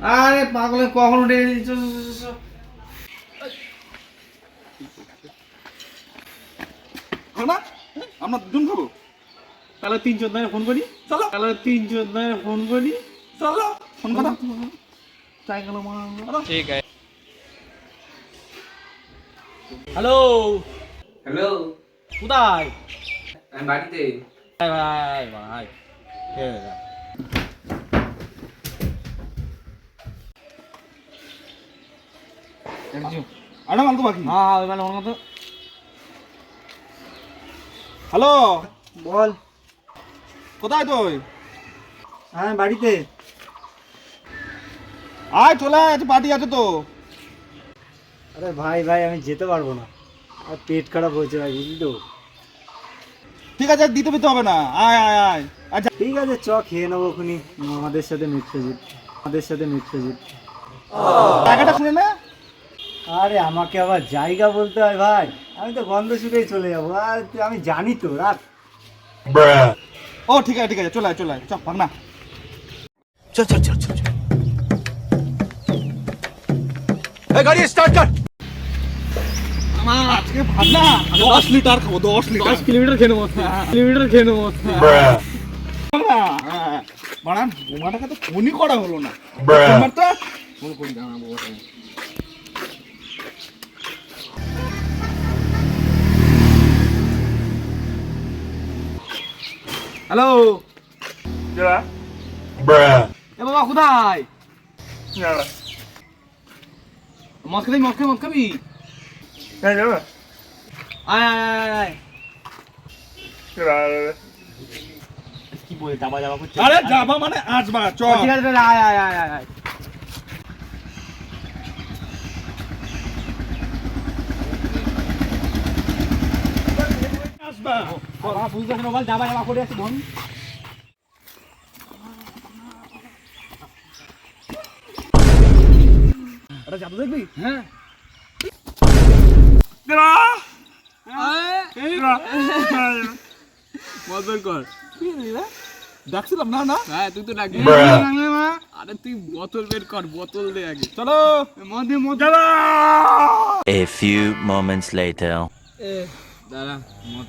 আরে পাগলে কখন উঠে আমরা দুজন খাব? তাহলে তিন চোদ্দ ফোন করি। চলো। তাহলে তিন চোদ্দ ফোন করি। চলো। ফোন চাই গেল ঠিক আছে। হ্যালো। হ্যালো। কোথায়? আমি বাড়িতে। ভাই ভাই ভাই বাকি হ্যাঁ ওই মতো হ্যালো বল কোথায় তুই হ্যাঁ বাড়িতে আয় চলে আয় পার্টি আছে তো আরে ভাই ভাই আমি যেতে পারব না আর পেট খারাপ হয়েছে ভাই বুঝলি তো ঠিক আছে দিতে দিতে হবে না আয় আয় আয় আচ্ছা ঠিক আছে চ খেয়ে নেব খুনি আমাদের সাথে মিত্রজিৎ আমাদের সাথে মিত্রজিৎ টাকাটা শুনে না আরে আমাকে আবার জায়গা বলতে হয় ভাই। আমি তো গন্ধ শুকেই চলে যাব। আর তুই- আমি জানি তো রাখ। ও ঠিক আছে ঠিক আছে চলে আয় চলে আয়। চল ভাগ না। আমার আজকে ভাগ না। দশ লিটার খাব দশ লিটার। দশ কিলোমিটার খেয়ে নেব কিলোমিটার খেয়ে নেব না। বাড়া বোমাটাকে তো ফোনই করা হলো না। তো ফোন করি না হ্যালো এ বাবা কোথায়? মদ খাবি মদ খাবি মদ খাবি? আয় আয় আয় আয় কি বলে যাবা যাবা করছে আরে যাবা মানে আসবা চ। ঠিক আছে আয় আয় আয় আয় আয়। আসবা বাবা বুঝতে পারছ না বল যাবা যাবা করে আছে ধন এটা যাব দেখবি হ্যাঁ মদন কর ডাকছিলাম না না হ্যাঁ তুই তো ডাকবি আরে তুই বোতল বের কর বোতল দে আগে চলো মদে মদ A few moments later. এ দাঁড়া মদ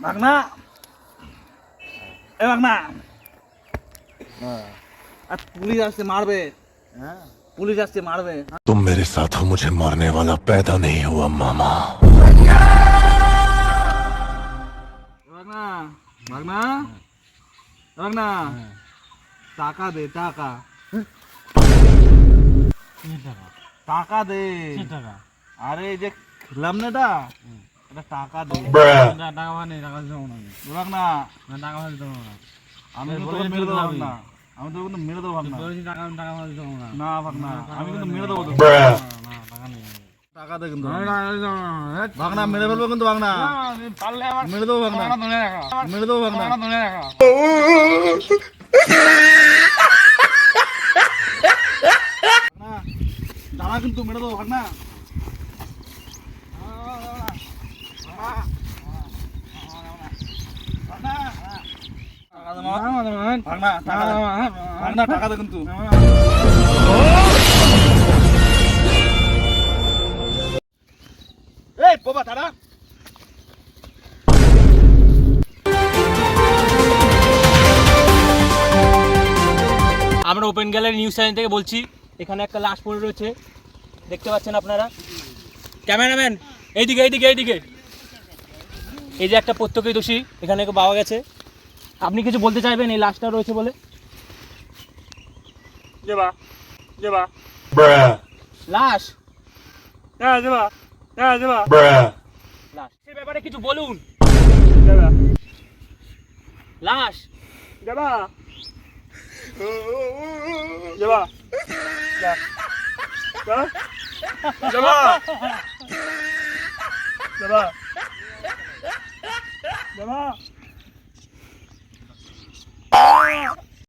আর নিশাই এ ভাগনা ভাগনা এ ভাগনা আর পুলিশ আসছে মারবে পুলিশ আসছে মারবে तुम मेरे साथ हो मुझे मारने वाला पैदा नहीं हुआ मामा ভাগনা ভাগনা ভাগনা টাকা দে টাকা টাকা দে টাকা আরে এই যে খেলাম না এটা টাকা দে। টাকা মানে টাকা দেবো না ভাগনা না। টাকা মানে দেবো না। আমি তোকে মেরে দেবো দিতে আমি তোকে কিন্তু মেরে দেবো বলেছি টাকা টাকা মানে দেবো না। না ভাগনা আমি কিন্তু মেরে দেবো না। টাকা নেই। টাকা দে কিন্তু। ভাগনা মেরে ফেলব কিন্তু ভাগনা মেরে দেবো ভাগনা মেরে দেবো ভাগনা দাঁড়া কিন্তু মেরে দেবো ভাগনা ভাগনা টাকা দে। ভাগনা টাকা দে কিন্তু। এই বাবা দাঁড়া। আমরা ওপেন গ্যালারি নিউজ চ্যানেল থেকে বলছি এখানে একটা লাশ পড়ে রয়েছে। দেখতে পাচ্ছেন আপনারা? ক্যামেরাম্যান এইদিকে এইদিকে এইদিকে। এই যে একটা দোষী এখানে পাওয়া গেছে। আপনি কিছু বলতে চাইবেন? এই লাশটা রয়েছে বলে? যেবা যেবা Bruh. লাশ? হ্যাঁ যেবা হ্যাঁ. লাশ। সে ব্যাপারে কিছু বলুন। যেবা লাশ? যেবা যেবা যেবা যেবা যেবা যেবা Wow.